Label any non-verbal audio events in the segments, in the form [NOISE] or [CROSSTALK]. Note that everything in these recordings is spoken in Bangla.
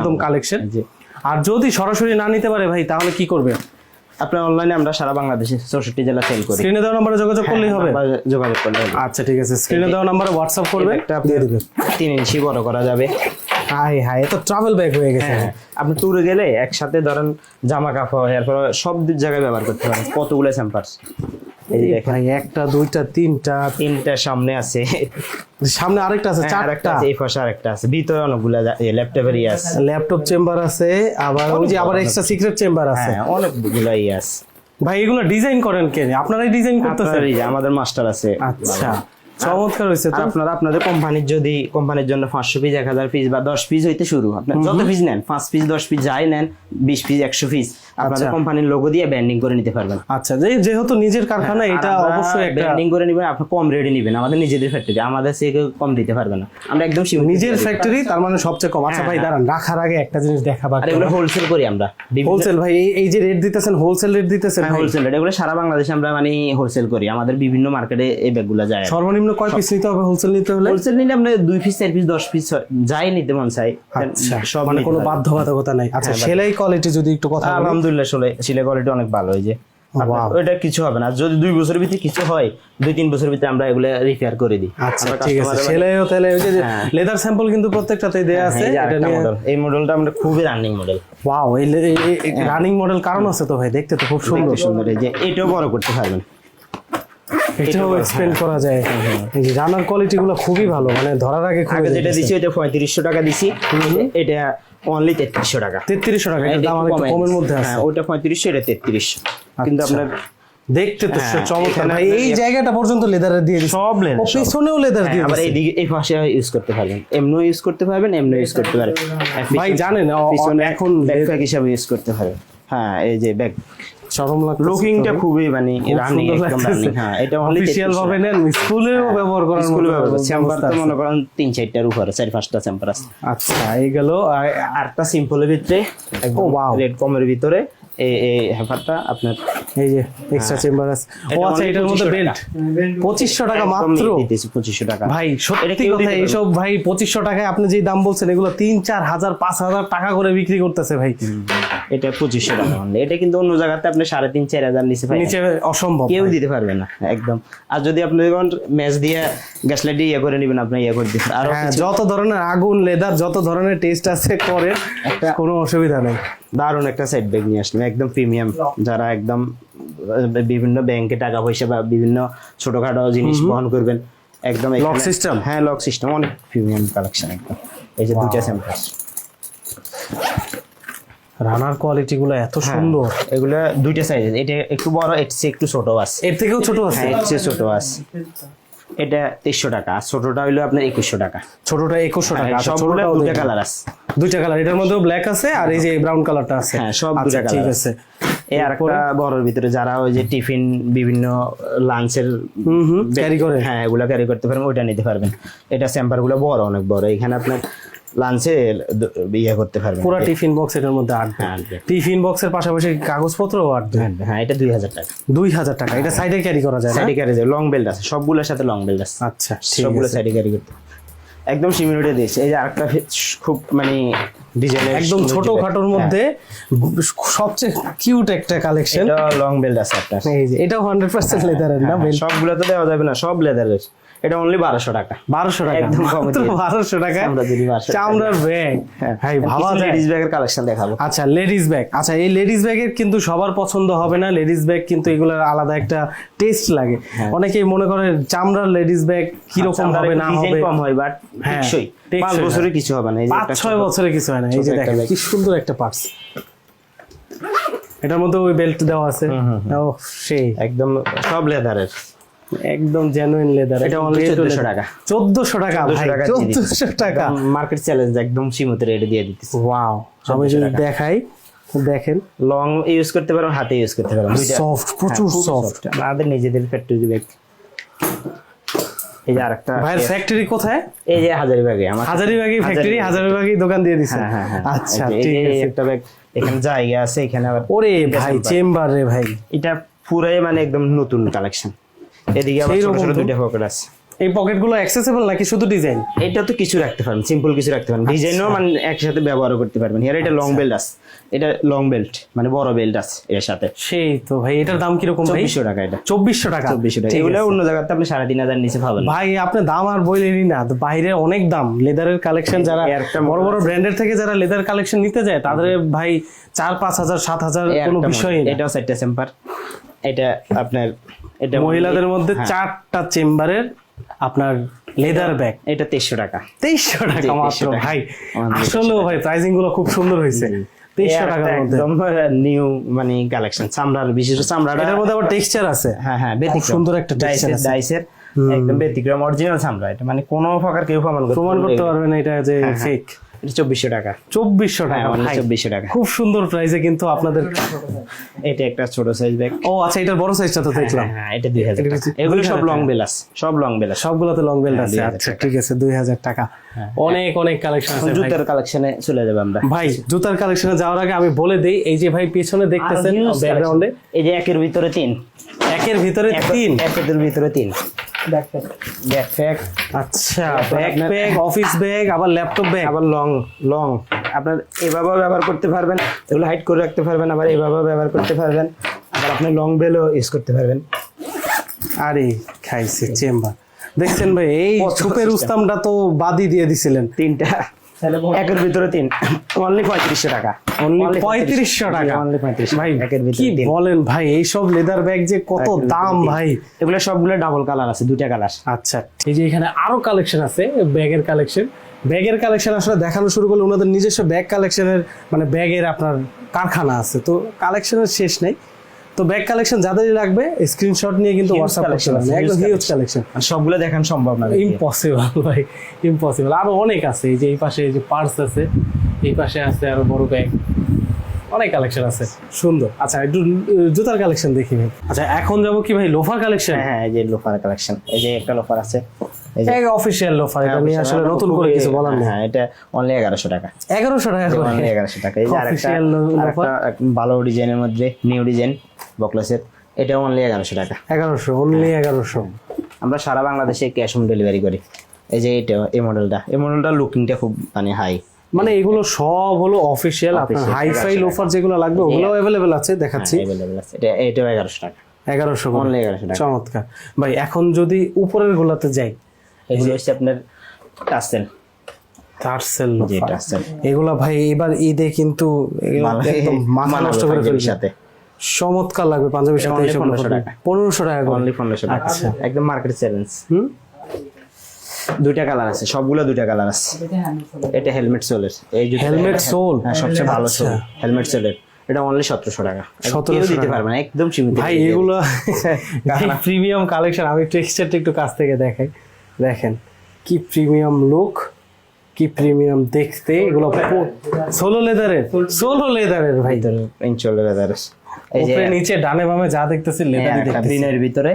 একদম কালেকশন আর যদি সরাসরি না নিতে পারে ভাই তাহলে কি করবে? আপনার অনলাইনে আমরা সারা বাংলাদেশে চৌষট্টি জেলা সেল করি। স্ক্রিনে দেওয়া নাম্বারে যোগাযোগ করলেই হবে? যোগাযোগ করলে আচ্ছা ঠিক আছে। স্ক্রিনে দেওয়া নাম্বারে হোয়াটসঅ্যাপ করবে একটা আপনার তিন ইঞ্চি বড় করা যাবে। হাই হাই এ তো ট্রাভেল ব্যাগ হয়ে গেছে। হ্যাঁ আপনি ট্যুরে গেলে একসাথে ধরেন জামা কাপড় এরপর সব জায়গায় ব্যবহার করতে পারেন। কতগুলো স্যাম্পার্স ভাই একটা দুইটা তিনটা। তিনটা সামনে আছে। সামনে আরেকটা আছে হ্যাঁ, চারটা। এই পাশে আরেকটা আছে। ভিতরে অনেকগুলো ল্যাপটপের ইয়ে আছে। ল্যাপটপ চেম্বার আছে আবার ওই যে আবার এক্সট্রা সিক্রেট চেম্বার আছে। হ্যাঁ অনেকগুলো ইয়ে আছে। ভাই এগুলো ডিজাইন করেন কে আপনারাই ডিজাইন করতেছেন। আমাদের মাস্টার আছে। আচ্ছা চমৎকার হয়েছে তো। আপনারা আপনাদের কোম্পানির যদি কোম্পানির জন্য পাঁচশো পিস এক হাজার পিস বা দশ পিস হইতে শুরু আপনার যত পিস নেন পাঁচ পিস দশ পিস যাই নেন বিশ পিস একশো পিস আপনাদের। কোম্পানির লোগো দিয়ে ব্যান্ডিং করে নিতে পারবেন। আচ্ছা যে যেহেতু নিজের কারখানা এটা অবশ্যই একটা ব্যান্ডিং করে নিবেন আপনি কম রেটে নিবেন আমাদের নিজেদের ফ্যাক্টরি আমাদের সে কম দিতে পারবে না। আমরা একদম নিজের। ফ্যাক্টরি তার মানে সবচেয়ে কম। আচ্ছা ভাই দাঁড়ান রাখার আগে একটা জিনিস দেখাবার আর এগুলো হোলসেল করি আমরা। হোলসেল ভাই এই- যে রেট দিতেছেন হোলসেল রেট দিতেছেন? হোলসেল রেট এগুলো সারা বাংলাদেশে আমরা মানে হোলসেল করি। আমাদের বিভিন্ন মার্কেটে এই ব্যাগগুলো যায়। সর্বনিম্ন কয় পিস নিতে হবে হোলসেল নিতে হলে? হোলসেল নিলে আমরা দুই পিস চার পিস দশ পিস যাই নিতে মন চাই আচ্ছা সব মানে কোনো বাধ্যবাধকতা নাই। আচ্ছা হ্যাঁ, সেলাই কোয়ালিটি যদি একটু কথা বলি। আলহামদুলিল্লাহ আসলে সিলে কোয়ালিটি অনেক ভালো হয়ে যে। ওইটা কিছু হবে না। যদি দুই বছরের ভিতরে কিছু হয় দুই তিন বছরের ভিতরে আমরা এগুলো রিপেয়ার করে দিই। আচ্ছা ঠিক আছে। সেলাইও তাহলে ওই যে হ্যাঁ। লেদার স্যাম্পল কিন্তু প্রত্যেকটাতেই দেয়া আছে এই এটা আরেকটা এই মডেলটা আমরা খুবই রানিং মডেল ওয়াও এই রানিং মডেল কারণ আছে তো ভাই? দেখতে তো খুব সুন্দর। সুন্দর এই যে এটাও বড় করতে পারবেন। এটাও এক্সপেন্ড করা যায়। এই রানার কোয়ালিটি গুলো খুবই ভালো মানে ধরার আগে যেটা দিছি ওইটা পঁয়ত্রিশশো টাকা দিছি। এটা অনলি তেত্রিশশো টাকা। তেত্রিশশো টাকা এটা দাম একটু কমের মধ্যে আছে। হ্যাঁ ওটা পঁয়ত্রিশশো এটা তেত্রিশ। কিন্তু আচ্ছা। আপনার দেখতে তো হ্যাঁ, চমৎকার। এই জায়গাটা পর্যন্ত লেদারের দিয়ে দিচ্ছে। সব ও পিছনেও লেদার হ্যাঁ, দিয়ে আবার দিচ্ছে। এই পাশে ইউজ করতে পারবেন। এমনিও ইউজ করতে পারবেন এমনিও ইউজ করতে পারবেন। ভাই জানেন এখন ব্যাকপ্যাক হিসাবে ইউজ করতে পারবেন। হ্যাঁ এই যে ব্যাক চরম লাগছে লুকিংটা খুবই মানে রানিং একদম। রানিং হ্যাঁ এটা অনলি অফিসিয়াল ভাবে নেন স্কুলেও ব্যবহার করার স্কুলে মতো চেম্বার তো মনে করেন তিন চারটার উপরে চার পাঁচটা চেম্বার আছে। আচ্ছা এই গেল সিম্পলের ভিতরে Oh, wow. রেড কমের ভিতরে এই এই আপনার এই যে এক্সট্রা চেম্বার আছে। ও আচ্ছা এটার মধ্যে বেল্ট পঁচিশশো টাকা মাত্র? দিতেছি পঁচিশশো টাকা। ভাই এটা সত্যি কথা এইসব ভাই পঁচিশশো টাকায় আপনি যে দাম বলছেন এগুলো তিন চার হাজার পাঁচ হাজার টাকা করে বিক্রি করতেছে ভাই। এটা পঁচিশশো টাকা only। এটা কিন্তু অন্য জায়গাতে আপনি সাড়ে তিন চার হাজার নিচে নিচে অসম্ভব কেউ দিতে পারবে না একদম। আর যদি আপনি যখন ম্যাচ দিয়ে গ্যাস লাইট ইয়ে করে নেবেন আপনি ইয়ে করে দিবেন। আর হ্যাঁ যত ধরনের আগুন লেদার যত ধরনের টেস্ট আছে করে একটা কোনো অসুবিধা নেই। দারুণ একটা সাইড ব্যাগ নিয়ে আসলাম একদম প্রিমিয়াম যারা একদম বিভিন্ন ব্যাংকে টাকা পয়সা বা বিভিন্ন ছোটখাটো জিনিস বহন করবেন একদম Lock সিস্টেম হ্যাঁ লক সিস্টেম অনেক প্রিমিয়াম কালেকশন একদম। এই যে দুইটা স্যাম্পল রানার কোয়ালিটি গুলো এত সুন্দর। এগুলো দুইটা সাইজ এটা একটু বড় এর চেয়ে একটু ছোট আছে। এর থেকেও ছোট আছে? হ্যাঁ এর চেয়ে ছোট আছে। এটা তেইশশো টাকা আর ছোটটা হইল আপনার একুশশো টাকা। ছোটটা একুশশো টাকা আচ্ছা, সবগুলো দুইটা কালার আছে। দুইটা কালার এটার মধ্যেও ব্ল্যাক আছে আর এই যে ব্রাউন কালারটা আছে। হ্যাঁ, সব আচ্ছা, দুইটা ঠিক আছে। এই আর একটা বড়র ভিতরে যারা ওই যে টিফিন বিভিন্ন লাঞ্চের ক্যারি করে। হ্যাঁ এগুলা ক্যারি করতে পারবেন ওইটা নিতে পারবেন। এটা স্যাম্পারগুলো বড় অনেক বড়। এখানে আপনার লাঞ্চে ইয়ে করতে পারবেন। পুরো টিফিন বক্স এটার মধ্যে আটবে হ্যাঁ। টিফিন বক্সের পাশাপাশি কাগজপত্রও আটবে হ্যাঁ এটা দুই হাজার টাকা। দুই হাজার টাকা। এটা সাইডে ক্যারি করা যায় সাইডে ক্যারি যায়। লং বেল্ট আছে। সবগুলোর সাথে লং বেল্ট আছে। আচ্ছা সবগুলো সাইডে ক্যারি করতে। একদম সিমিউনিটে দিয়েছে। এই যে আরেকটা খুব মানে ডিজাইনের একদম ছোট খাটোর মধ্যে সবচেয়ে কিউট একটা কালেকশন এটা লং বেল্ট আছে আপনার। এই যে এটাও হান্ড্রেড পার্সেন্ট লেদারের না? সবগুলো তো দেওয়া যাবে না। সব লেদারের এটা অনলি বারোশো টাকা। বারোশো টাকা। একদম। বারোশো টাকা। চামড়া যদি 1200 টাকা। চামড়ার ব্যাগ ভাই ভাবা লেডিস ব্যাগের কালেকশন দেখাবো। আচ্ছা লেডিস ব্যাগ আচ্ছা এই লেডিস ব্যাগের কিন্তু সবার পছন্দ হবে না। লেডিস ব্যাগ কিন্তু এগুলোর আলাদা একটা টেস্ট লাগে। অনেকেই মনে করে চামড়ার লেডিস ব্যাগ কীরকম হবে না হবে। কম হয় বাট হ্যাঁ, টেকসই। পাঁচ বছরে কিছু হবে না। এই পাঁচ ছয় বছরে কিছু হয় না। এই যে দেখেন কি সুন্দর একটা পার্টস এটার মধ্যে ওই বেল্ট দেওয়া আছে। ও সেই। একদম সব লেদারের একদম জেনুইন লেদার এটা only 1400 টাকা। চোদ্দশো টাকা ভাই টাকা দিয়ে দিচ্ছি। চোদ্দশো টাকা। মার্কেট চ্যালেঞ্জ একদম সীমিত রেটে দিয়ে দিতেছি। ওয়াও আমি যদি দেখাই দেখেন। লং ইউজ করতে পারেন হাতে ইউজ করতে পারেন সফট প্রচুর হ্যাঁ, সফট আমাদের নিজেদের ফ্যাক্টরি ব্যাগ এই যে আরেকটা ভাইয়ের ফ্যাক্টরি কোথায়? এই যে হাজারিবাগে আমার হাজারিবাগি ফ্যাক্টরি হাজারিবাগি দোকান দিয়ে দিছে। হ্যাঁ হ্যাঁ আচ্ছা ঠিক আছে। একটা ব্যাগ এখানে জায়গা আছে এখানে আবার ওরে ভাই চেম্বার রে ভাই। এটা পুরাই মানে একদম নতুন কালেকশন এদিকে আবার ছোট ছোট দুইটা পকেট আছে। এই পকেটগুলো অ্যাক্সেসিবল নাকি শুধু ডিজাইন এটা তো কিছু রাখতে পারেন সিম্পল কিছু রাখতে পারবেন। ডিজাইনও মানে একসাথে ব্যবহার করতে পারবেন। এর এটা লং বেল্ট আছে। এটা লং বেল্ট মানে বড় বেল্ট আছে এর সাথে। সেই তো ভাই এটার দাম কীরকম ভাই? চব্বিশশো টাকা এটা। চব্বিশশো টাকা? চব্বিশশো টাকা। এগুলো অন্য জায়গাতে আপনি সাড়ে তিন হাজার নিচে পাবেন। ভাই আপনি দাম আর বইলেনি না। তো বাইরে অনেক দাম। লেদারের কালেকশন যারা একটা বড় বড় ব্র্যান্ডের থেকে যারা লেদার কালেকশন নিতে যায় তাদের ভাই চার পাঁচ হাজার সাত হাজার এই কোনো একটা বিষয়ই model। না। এটাও চারটা চেম্বার এটা আপনার এটা মহিলাদের মধ্যে হ্যাঁ, চারটা চেম্বারের আপনার লেদার ব্যাগ এটা তেইশশো টাকা। তেইশশো টাকা মাত্র ভাই। আসলেও ভাই প্রাইসিংগুলো খুব সুন্দর হয়েছে। নিউ মানে কালেকশন চামড়ার বিশেষ চামড়াটা। এটার মধ্যে আবার টেক্সচার আছে। হ্যাঁ হ্যাঁ ব্যতিক্রম। সুন্দর একটা ডাইসের আছে। ডাইসের একদম ব্যতিক্রম অরিজিনাল চামড়া। এটা মানে কোনো প্রকার কেউ প্রমাণ করতে পারবে না এটা যে হ্যাঁ, ফেক এটা চব্বিশশো টাকা। চব্বিশশো টাকা হ্যাঁ চব্বিশশো টাকা। খুব সুন্দর প্রাইসে কিন্তু আপনাদের এটা একটা ছোট সাইজ ব্যাগ ও আচ্ছা এটার বড় সাইজটা তো দেখলাম। হ্যাঁ এটা দুই হাজার এগুলো সব লং বেলাস সব লং বেলাস সবগুলোতে লং বেল্ট আছে। আচ্ছা ঠিক আছে দুই হাজার টাকা। অনেক অনেক কালেকশন আছে। জুতার কালেকশনে চলে যাবে আমরা। ভাই জুতার কালেকশনে যাওয়ার আগে আমি বলে দেই এই যে ভাই পেছনে দেখতেছেন ব্যাকগ্রাউন্ডে এই যে একের ভিতরে তিন। একের ভিতরে তিন। একের ভিতরে তিন। ব্যাকপ্যাক আচ্ছা ব্যাকপ্যাক অফিস ব্যাগ আবার ল্যাপটপ ব্যাগ আবার লং লং আপনার এভাবেও ব্যবহার করতে পারবেন এগুলো হাইট করে রাখতে পারবেন আবার এভাবেও ব্যবহার করতে পারবেন। আবার আপনি লং বেলও ইউজ করতে পারবেন। আরে খাইছে চেম্বার। দেখছেন ভাই এই ছুপের উস্তামটা তো বাদই দিয়ে দিছিলেন। তিনটা। একের ভিতরে তিন। অনলি পঁয়ত্রিশশো টাকা। অনলি পঁয়ত্রিশশো টাকা? অনলি পঁয়ত্রিশ ভাই একের ভিতরে তিন। বলেন ভাই এইসব লেদার ব্যাগ যে কত দাম ভাই। এগুলো সবগুলো ডাবল কালার আছে দুইটা কালার আচ্ছা এই যে এখানে আরও কালেকশন আছে ব্যাগের কালেকশন ব্যাগের কালেকশন আসলে দেখানো শুরু করলে ওনাদের নিজস্ব ব্যাগ কালেকশনের মানে ব্যাগের আপনার কারখানা আছে। তো কালেকশনের শেষ নেই। তো ব্যাগ কালেকশন যাদেরই লাগবে স্ক্রিনশট নিয়ে কিন্তু হোয়াটসঅ্যাপ করতে পারেন একদম হিউজ কালেকশন আর সবগুলো দেখান সম্ভব না ইম্পসিবল [LAUGHS] ভাই ইম্পসিবল আরও অনেক আছে এই যে এই পাশে এই যে পার্স আছে এই পাশে আছে আরও বড় ব্যাগ অনেক কালেকশন আছে। সুন্দর। আচ্ছা একটু জুতার কালেকশন দেখি আচ্ছা এখন যাব কি ভাই? লোফার কালেকশন হ্যাঁ হ্যাঁ এই যে লোফার কালেকশন এই যে একটা লোফার আছে। অফিসিয়াল লোফার এটা নিয়ে আসলে নতুন করে কিছু বলার নেই। হ্যাঁ এটা অনলি টাকা। টাকা করে। অনলি এগারোশো টাকা। এই যে আরেকটা Official loafer? আরেকটা ভালো ডিজাইনের মধ্যে নিউ ডিজাইন বকলেসের এটা অনলি টাকা। অনলি এগারোশো। আমরা সারা বাংলাদেশে ক্যাশ অন ডেলিভারি করি। এই যে এটা এই মডেলটা এই মডেলটা লুকিংটা খুব মানে হাই মানে এগুলো সব হলো অফিসিয়াল আপনার হাইফাই 1100 লোফার যেগুলো লাগবে ওগুলো অ্যাভেলেবেল আছে দেখাচ্ছি। আছে। এটা এটাও এগারোশো টাকা। এগারোশো অনলি টাকা। চমৎকার। ভাই এখন যদি উপরের গুলাতে যাই এগুলো হচ্ছে আপনার টাসেল টার্সেল জি লোফার টাসেল এগুলা ভাই এবার ঈদে কিন্তু একদম [LAUGHS] মাথা নষ্ট করে ফেলবে। সাথে। চমৎকার লাগবে পাঞ্জাবির সাথে এইসব 1500 টাকা। পনেরোশো টাকা অনলি পনেরোশো টাকা। আচ্ছা। একদম মার্কেট চ্যালেঞ্জ হুম? দুইটা কালার আছে সবগুলো দুইটা কালার আছে। এটা হেলমেট সোলের এই জুতো হেলমেট সোল হ্যাঁ সবচেয়ে ভালো। সোল হেলমেট সোলের এটা অনলি সতেরোশো টাকা। 1700 কেউ দিতে পারবে না একদম সীমিত ভাই এগুলো [LAUGHS] প্রিমিয়াম কালেকশন আমি টেক্সচারটা একটু কাছ থেকে দেখাই। দেখেন কি প্রিমিয়াম লুক কি প্রিমিয়াম দেখতে এগুলো সোলো লেদারের সোলো লেদারের ভাই। ভিতরে ইনচল লেদার এই যে উপরে নিচে ডানে বামে যা দেখতেছি লেদারই একটা দেখতেছি। গ্রিনের ভিতরে।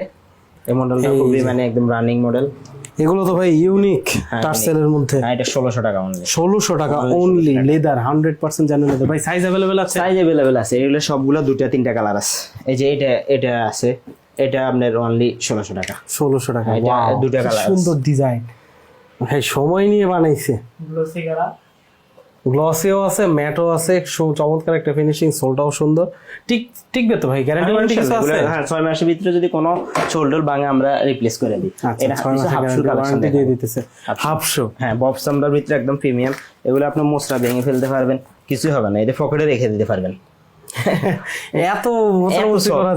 এই মডেলটা খুবই মানে একদম রানিং মডেল এগুলো তো ভাই ইউনিক হ্যাঁ, টার্সেলের মধ্যে। হ্যাঁ এটা ষোলোশো টাকা অনলি ষোলোশো টাকা অনলি লেদার হান্ড্রেড পার্সেন্ট জানেন লেদার ভাই সাইজ অ্যাভেলেবেল আছে? সাইজ অ্যাভেলেবেল আছে। এগুলো সবগুলো দুটা তিনটা কালার আছে। এই যে এটা এটা আছে। এটা আপনার অনলি ষোলোশো টাকা। ষোলোশো টাকা হ্যাঁ, এটা দুটা কি colour আছে। সুন্দর ডিজাইন ভাই সময় নিয়ে বানাইছে। গ্লসিও আছে ম্যাটও আছে চমৎকার একটা ফিনিশিং সোলটাও সুন্দর। ঠিক টিকবে তো ভাই? গ্যারান্টি ওয়ারেন্টি কিছু আছে? হ্যাঁ ছয় মাসের ভিতরে যদি কোনো শোল্ডার ভাঙে আমরা রিপ্লেস করে দিই। আচ্ছা এটা ছয় হাফ শু guarantee কালেকশন দিয়ে দিতেছে। হাফ শো হ্যাঁ বব সামলার ভিতরে একদম প্রিমিয়াম এগুলো আপনি মোচরা ভেঙে ফেলতে পারবেন। কিছুই হবে না। এটা পকেটে রেখে দিতে পারবেন। [LAUGHS] এত soft। করা